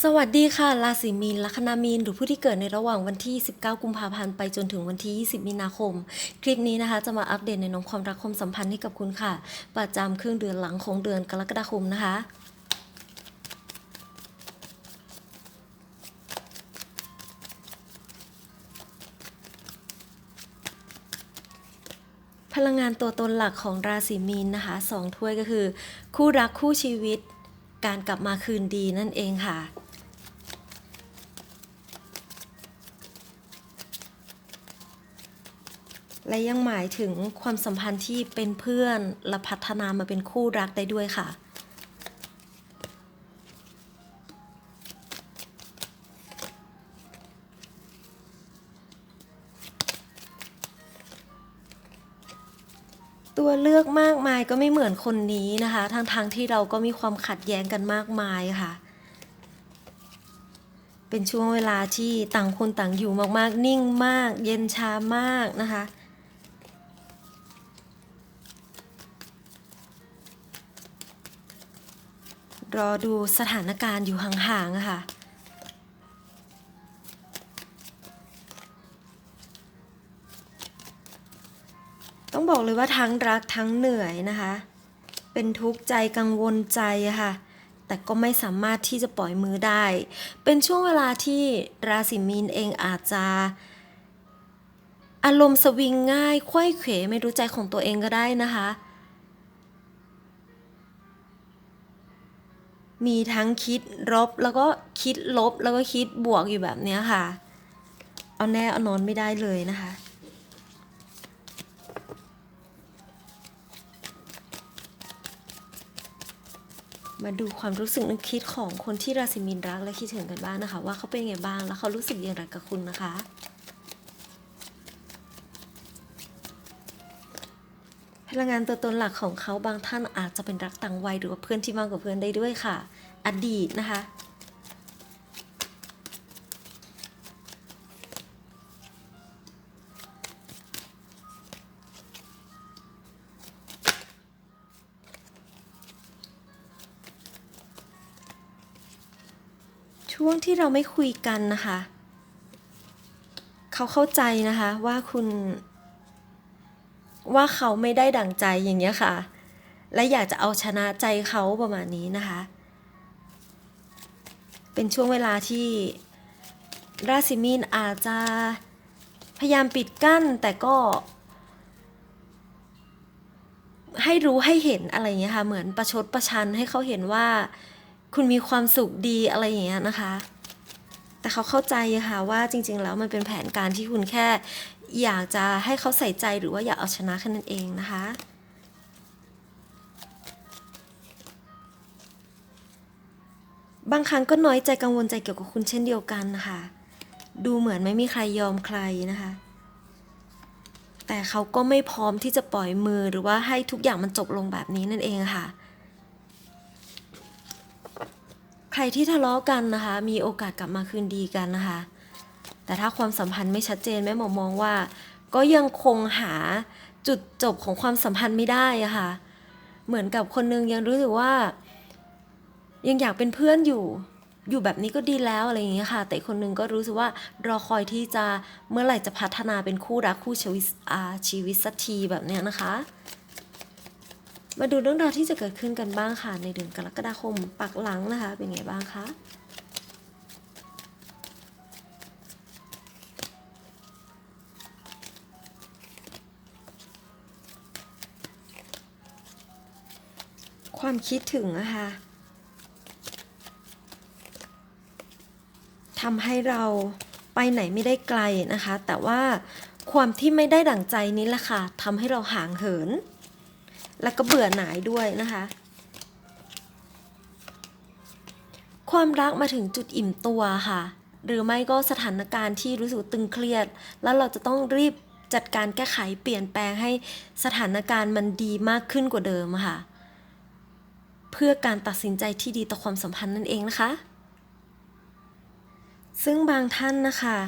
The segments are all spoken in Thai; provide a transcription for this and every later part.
สวัสดีค่ะ ราศีมีน ลัคนามีน หรือผู้ที่เกิดในระหว่างวันที่ 19 กุมภาพันธ์ ไปจนถึงวันที่ 20 มีนาคม คลิปนี้นะคะ จะมาอัปเดตในนมความรักความสัมพันธ์ให้กับคุณค่ะ ประจำครึ่งเดือนหลังของเดือนกรกฎาคมนะคะพลังงานตัวตนหลักของราศีมีนนะคะสองถ้วยก็คือ คู่รักคู่ชีวิต การกลับมาคืนดีนั่นเองค่ะ และยังหมายถึงความสัมพันธ์ที่เป็นเพื่อนและพัฒนามาเป็นคู่รักได้ด้วยค่ะ ตัวเลือกมากมายก็ไม่เหมือนคนนี้นะคะทั้งทางที่เราก็มีความขัดแย้งกันมากมายค่ะ เป็นช่วงเวลาที่ต่างคนต่างอยู่มากๆ นิ่งมาก เย็นชามากนะคะ รอดูสถานการณ์อยู่ห่างๆค่ะ ต้องบอกเลยว่าทั้งรักทั้งเหนื่อยนะคะ เป็นทุกข์ใจกังวลใจค่ะ แต่ก็ไม่สามารถที่จะปล่อยมือได้ เป็นช่วงเวลาที่ราศีมีนเองอาจจะอารมณ์สวิงง่ายไขว้เขวไม่รู้ใจของตัวเองก็ได้นะคะ มีทั้งคิดลบแล้วก็คิดลบแล้วก็คิดบวกอยู่แบบเนี้ยค่ะ เอาแน่เอานอนไม่ได้เลยนะคะ มาดูความรู้สึกนึกคิดของคนที่ราศีมีนรักและคิดถึงกันบ้างนะคะ ว่าเขาเป็นยังไงบ้างแล้วเขารู้สึกอย่างไรกับคุณนะคะ พลังงานตัวตนหลักของเขาบางท่านอาจจะเป็นรักต่างวัยหรือว่าเพื่อนที่มากกว่าเพื่อนได้ด้วยค่ะ อดีตนะคะ ช่วงที่เราไม่คุยกันนะคะ เขาเข้าใจนะคะว่าคุณ ว่าเขาไม่ได้ดั่งใจอย่างเงี้ยค่ะ และอยากจะเอาชนะใจเขาประมาณนี้นะคะ เป็นช่วงเวลาที่ราศีมีนอาจจะพยายามปิดกั้นแต่ก็ ให้รู้ให้เห็นอะไรอย่างเงี้ยค่ะเหมือนประชดประชันให้เขาเห็นว่า คุณมีความสุขดีอะไรอย่างเงี้ยนะคะ แต่เขาเข้าใจค่ะว่าจริง ๆ แล้วมันเป็นแผนการที่คุณแค่อยากจะให้เขาใส่ใจหรือว่าอยากเอาชนะแค่นั้นเองนะคะ บางครั้งก็น้อยใจกังวลใจเกี่ยวกับคุณเช่นเดียวกันนะคะ ดูเหมือนไม่มีใครยอมใครนะคะ แต่เขาก็ไม่พร้อมที่จะปล่อยมือหรือว่าให้ทุกอย่างมันจบลงแบบนี้นั่นเองค่ะใครที่ทะเลาะกันนะคะ มีโอกาสกลับมาคืนดีกันนะคะ แต่ถ้าความสัมพันธ์ไม่ชัดเจนแม่หมอมองว่า ก็ยังคงหาจุดจบของความสัมพันธ์ไม่ได้อะค่ะ เหมือนกับคนนึงยังรู้สึกว่า ยังอยากเป็นเพื่อนอยู่อยู่แบบนี้ก็ดีแล้วอะไรอย่างเงี้ยค่ะ แต่คนนึงก็รู้สึกว่ารอคอยที่จะเมื่อไหร่จะพัฒนาเป็นคู่รักคู่ชีวิตชีวิตสักทีแบบเนี้ยนะคะ มาดูเรื่องราวที่จะเกิดขึ้นกันบ้างค่ะ ในเดือนกรกฎาคมปักหลังนะคะ เป็นไงบ้างคะ ความคิดถึงอะคะทำให้เราไปไหนไม่ได้ไกลนะคะ แต่ว่าความที่ไม่ได้ดั่งใจนี้แหละค่ะทำให้เราห่างเหิน แล้วก็เบื่อหน่ายด้วยนะคะ ความรักมาถึงจุดอิ่มตัวค่ะ หรือไม่ก็สถานการณ์ที่รู้สึกตึงเครียด แล้วเราจะต้องรีบจัดการแก้ไขเปลี่ยนแปลงให้สถานการณ์มันดีมากขึ้นกว่าเดิมค่ะ เพื่อการตัดสินใจที่ดีต่อความสัมพันธ์นั่นเองนะคะ ซึ่งบางท่านนะคะ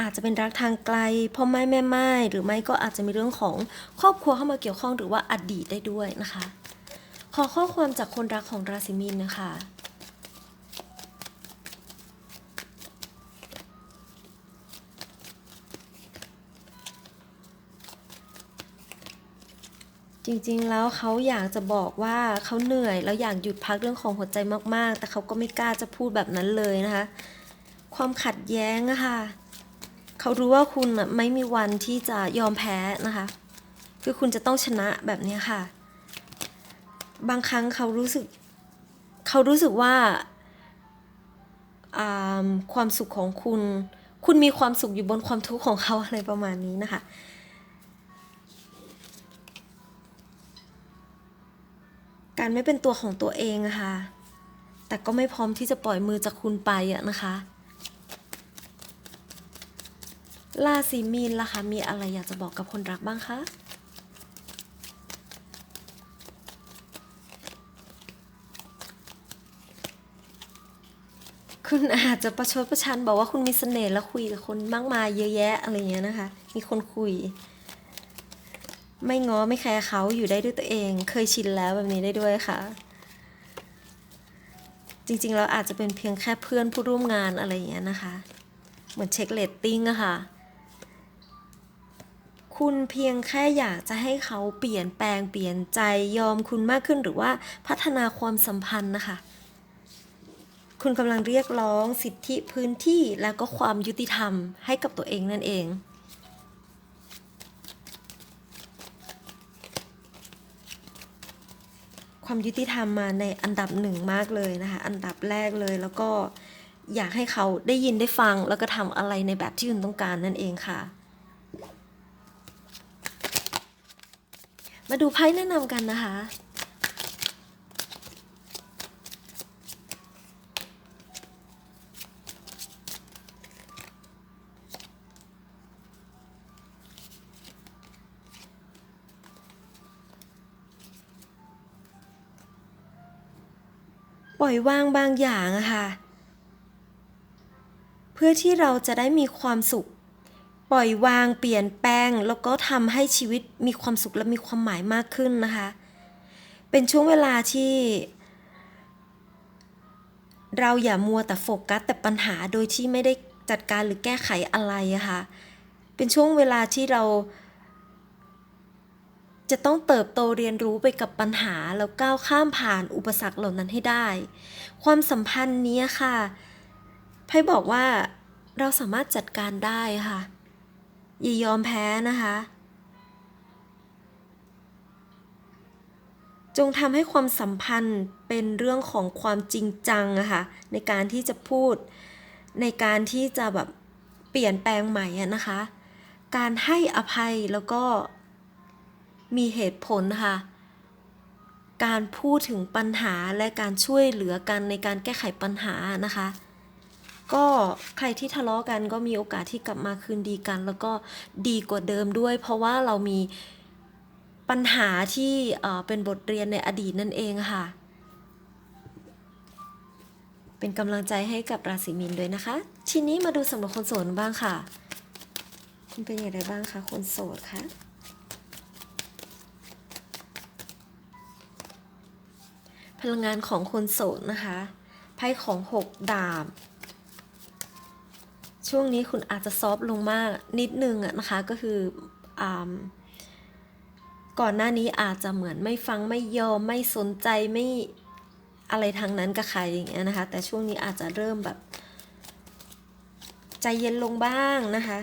อาจจะเป็นรักทางไกลพ่อแม่แม่ไม้หรือไม่ก็อาจจะมีเรื่องของครอบครัวเข้ามาเกี่ยวข้องหรือว่าอดีตได้ด้วยนะคะ ขอข้อความจากคนรักของราศีมีนนะคะ จริงๆ แล้วเขาอยากจะบอกว่าเขาเหนื่อยแล้วอยากหยุดพักเรื่องของหัวใจมากๆ แต่เขาก็ไม่กล้าจะพูดแบบนั้นเลยนะคะ ความขัดแย้งอะค่ะเขารู้ว่าคุณไม่มีวันที่จะยอมแพ้นะคะ คือคุณจะต้องชนะแบบนี้ค่ะ บางครั้งเขารู้สึก เขารู้สึกว่าความสุขของคุณ คุณมีความสุขอยู่บนความทุกข์ของเขาอะไรประมาณนี้นะคะ การไม่เป็นตัวของตัวเองอะค่ะ แต่ก็ไม่พร้อมที่จะปล่อยมือจากคุณไปอะนะคะราศีมีนล่ะคะมีอะไรอยากจะบอกกับคนรักบ้างคะคุณอาจจะประชดประชันบอกว่าคุณมีเสน่ห์แล้วคุยกับคนมากมายเยอะแยะอะไรเงี้ยนะคะ มีคนคุย ไม่ง้อไม่แคร์เขาอยู่ได้ด้วยตัวเอง เคยชินแล้วแบบนี้ได้ด้วยค่ะ จริงๆแล้วอาจจะเป็นเพียงแค่เพื่อนผู้ร่วมงานอะไรอย่างเงี้ยนะคะ เหมือนเช็คเลตติ้งอะค่ะ คุณเพียงแค่อยากจะให้เขาเปลี่ยนแปลงเปลี่ยนใจยอมคุณมากขึ้นหรือว่าพัฒนาความสัมพันธ์นะคะ คุณกำลังเรียกร้องสิทธิพื้นที่แล้วก็ความยุติธรรมให้กับตัวเองนั่นเอง ความยุติธรรมมาในอันดับหนึ่งมากเลยนะคะ อันดับแรกเลยแล้วก็อยากให้เขาได้ยินได้ฟังแล้วก็ทำอะไรในแบบที่คุณต้องการนั่นเองค่ะ มาดูไพ่แนะนำกันนะคะ ปล่อยวางบางอย่างอะค่ะ เพื่อที่เราจะได้มีความสุข ปล่อยวางเปลี่ยนแปลง แล้วก็ทำให้ชีวิตมีความสุขและมีความหมายมากขึ้นนะคะ เป็นช่วงเวลาที่ เราอย่ามัวแต่โฟกัสแต่ปัญหาโดยที่ไม่ได้จัดการหรือแก้ไขอะไรอะค่ะ เป็นช่วงเวลาที่เรา จะต้องเติบโตเรียนรู้ไปกับปัญหาแล้วก้าวข้ามผ่านอุปสรรคเหล่านั้นให้ได้ ความสัมพันธ์นี้ค่ะไพ่บอกว่าเราสามารถจัดการได้ค่ะ อย่ายอมแพ้นะคะ จงทำให้ความสัมพันธ์เป็นเรื่องของความจริงจังอะค่ะในการที่จะพูด ในการที่จะแบบเปลี่ยนแปลงใหม่อะนะคะ การให้อภัยแล้วก็ มีเหตุผลค่ะ การพูดถึงปัญหาและการช่วยเหลือกันในการแก้ไขปัญหานะคะ ก็ใครที่ทะเลาะกันก็มีโอกาสที่กลับมาคืนดีกัน แล้วก็ดีกว่าเดิมด้วย เพราะว่าเรามีปัญหาที่เเป็นบทเรียนในอดีตนั่นเองค่ะ เป็นกำลังใจให้กับราศีมีนด้วยนะคะ ทีนี้มาดูสำหรับคนโสดบ้างค่ะ คุณเป็นอย่างไรบ้างคะคนโสดคะ พลังงานของคนโสดนะคะไพ่ของหกดาบช่วงนี้คุณอาจจะซอฟต์ลงมากนิดนึงอะนะคะก็คืออก่อนหน้านี้อาจจะเหมือนไม่ฟังไม่ยอมไม่สนใจไม่อะไรทางนั้นกับใครอย่างเงี้ยนะคะ แต่ช่วงนี้อาจจะเริ่มแบบ ใจเย็นลงบ้างนะคะ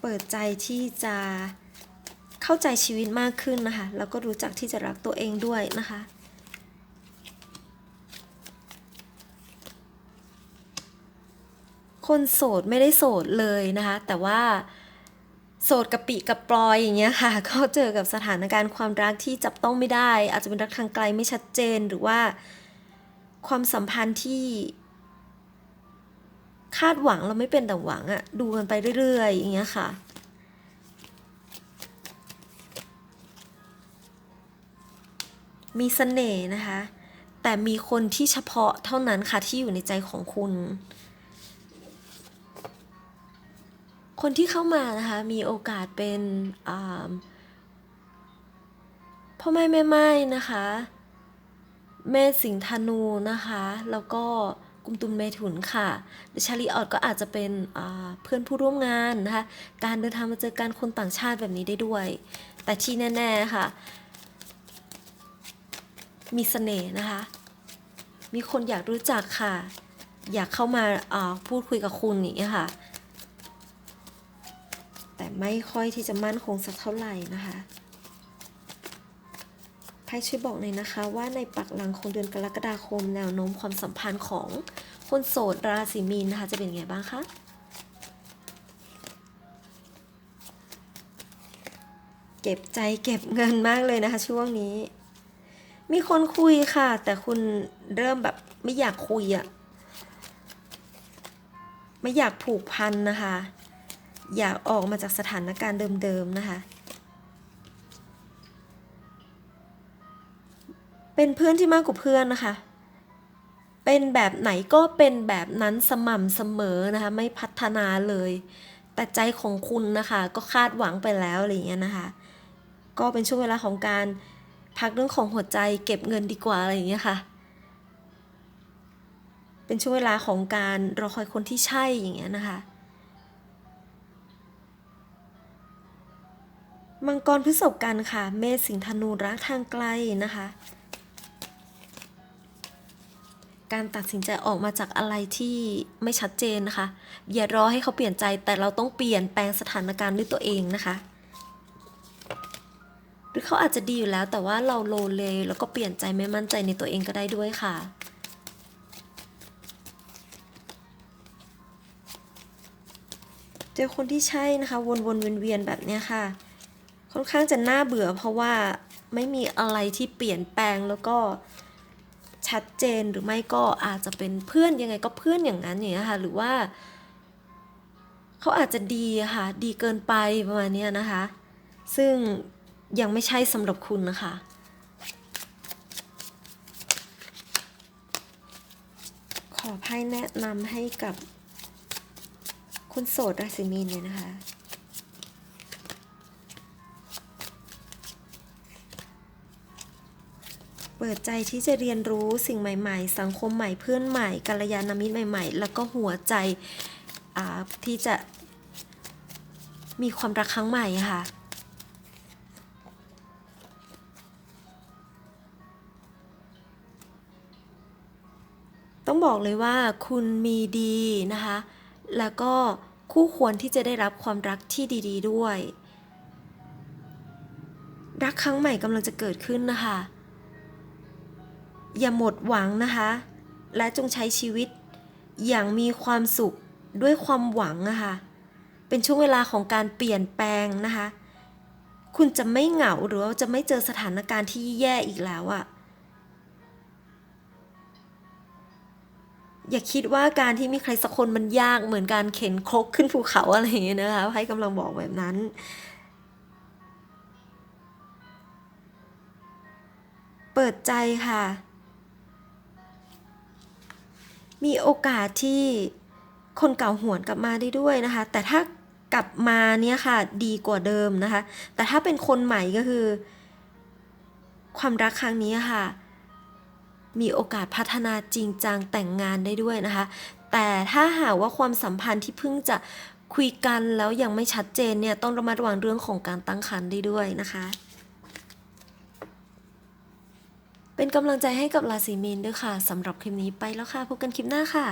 เปิดใจที่จะ เข้าใจชีวิตมากขึ้นนะคะ แล้วก็รู้จักที่จะรักตัวเองด้วยนะคะ คนโสดไม่ได้โสดเลยนะคะ แต่ว่าโสดกับปีกับปลอยอย่างเงี้ยค่ะ ก็เจอกับสถานการณ์ความรักที่จับต้องไม่ได้ อาจจะเป็นรักทางไกลไม่ชัดเจนหรือว่า ความสัมพันธ์ที่ คาดหวังเราไม่เป็นดังหวังอะดูกันไปเรื่อยๆอย่างเงี้ยค่ะ มีเสน่ห์นะคะ แต่มีคนที่เฉพาะเท่านั้นค่ะที่อยู่ในใจของคุณ คนที่เข้ามานะคะ มีโอกาสเป็นพ่อแม่แม่ไม้นะคะ แม่สิงห์ธนูนะคะ แล้วก็กลุ่มตุนเมถุนค่ะหรือชาลีออดก็อาจจะเป็นเพื่อนผู้ร่วมงานนะคะ การเดินทางมาเจอการคนต่างชาติแบบนี้ได้ด้วย แต่ที่แน่ ๆ ค่ะ มีเสน่ห์นะคะ มีคนอยากรู้จักค่ะ อยากเข้ามาพูดคุยกับคุณอย่างเงี้ยค่ะ แต่ไม่ค่อยที่จะมั่นคงสักเท่าไหร่นะคะไพ่ช่วยบอกหน่อยนะคะ ว่าในปักหลังของเดือนกรกฎาคมแนวโน้มความสัมพันธ์ของคนโสดราศีมีนนะคะ จะเป็นยังไงบ้างคะเก็บใจเก็บเงินมากเลยนะคะช่วงนี้ มีคนคุยค่ะ แต่คุณเริ่มแบบไม่อยากคุยอะไม่อยากผูกพันนะคะ อยากออกมาจากสถานการณ์เดิมๆนะคะ เป็นเพื่อนที่มากกว่าเพื่อนนะคะ เป็นแบบไหนก็เป็นแบบนั้นสม่ำเสมอนะคะ ไม่พัฒนาเลย แต่ใจของคุณนะคะ ก็คาดหวังไปแล้วอะไรอย่างเงี้ยนะคะ ก็เป็นช่วงเวลาของการ พักเรื่องของหัวใจเก็บเงินดีกว่าอะไรอย่างเงี้ยค่ะ เป็นช่วงเวลาของการรอคอยคนที่ใช่อย่างเงี้ยนะคะ มังกรพฤษภกันค่ะ เมษสิงธนูรักทางไกลนะคะ การตัดสินใจออกมาจากอะไรที่ไม่ชัดเจนนะคะ อย่ารอให้เขาเปลี่ยนใจแต่เราต้องเปลี่ยนแปลงสถานการณ์ด้วยตัวเองนะคะ หรือเขาอาจจะดีอยู่แล้วแต่ว่าเราโลเลแล้วก็เปลี่ยนใจไม่มั่นใจในตัวเองก็ได้ด้วยค่ะ เจอคนที่ใช่นะคะ วนๆเวียนๆแบบเนี้ยค่ะ ค่อนข้างจะน่าเบื่อเพราะว่าไม่มีอะไรที่เปลี่ยนแปลงแล้วก็ชัดเจนหรือไม่ก็อาจจะเป็นเพื่อนยังไงก็เพื่อนอย่างนั้นอย่างเงี้ยค่ะ หรือว่า เขาอาจจะดีค่ะ ดีเกินไปประมาณเนี้ยนะคะ ซึ่ง ยังไม่ใช่สำหรับคุณนะคะ ขอไพ่แนะนำให้กับคนโสดราศีมีนเลยนะคะ เปิดใจที่จะเรียนรู้สิ่งใหม่ ๆ สังคมใหม่เพื่อนใหม่กัลยาณมิตรใหม่ ๆ แล้วก็หัวใจที่จะมีความรักครั้งใหม่ค่ะ บอกเลยว่าคุณมีดีนะคะ แล้วก็คู่ควรที่จะได้รับความรักที่ดีๆด้วย รักครั้งใหม่กำลังจะเกิดขึ้นนะคะ อย่าหมดหวังนะคะ และจงใช้ชีวิตอย่างมีความสุขด้วยความหวังนะคะ เป็นช่วงเวลาของการเปลี่ยนแปลงนะคะ คุณจะไม่เหงาหรือว่าจะไม่เจอสถานการณ์ที่แย่อีกแล้วอะ อย่าคิดว่าการที่มีใครสักคนมันยากเหมือนการเข็นครกขึ้นภูเขาอะไรอย่างเงี้ยนะคะให้กำลังบอกแบบนั้น เปิดใจค่ะ มีโอกาสที่คนเก่าหวนกลับมาได้ด้วยนะคะ แต่ถ้ากลับมาเนี่ยค่ะดีกว่าเดิมนะคะ แต่ถ้าเป็นคนใหม่ก็คือ ความรักครั้งนี้ค่ะ มีโอกาสพัฒนาจริงจังแต่งงานได้ด้วยนะคะ แต่ถ้าหากว่าความสัมพันธ์ที่เพิ่งจะคุยกันแล้วยังไม่ชัดเจนเนี่ยต้องระมัดระวังเรื่องของการตั้งครรภ์ได้ด้วยนะคะ เป็นกำลังใจให้กับราศีมีนด้วยค่ะสำหรับคลิปนี้ไปแล้วค่ะพบกันคลิปหน้าค่ะ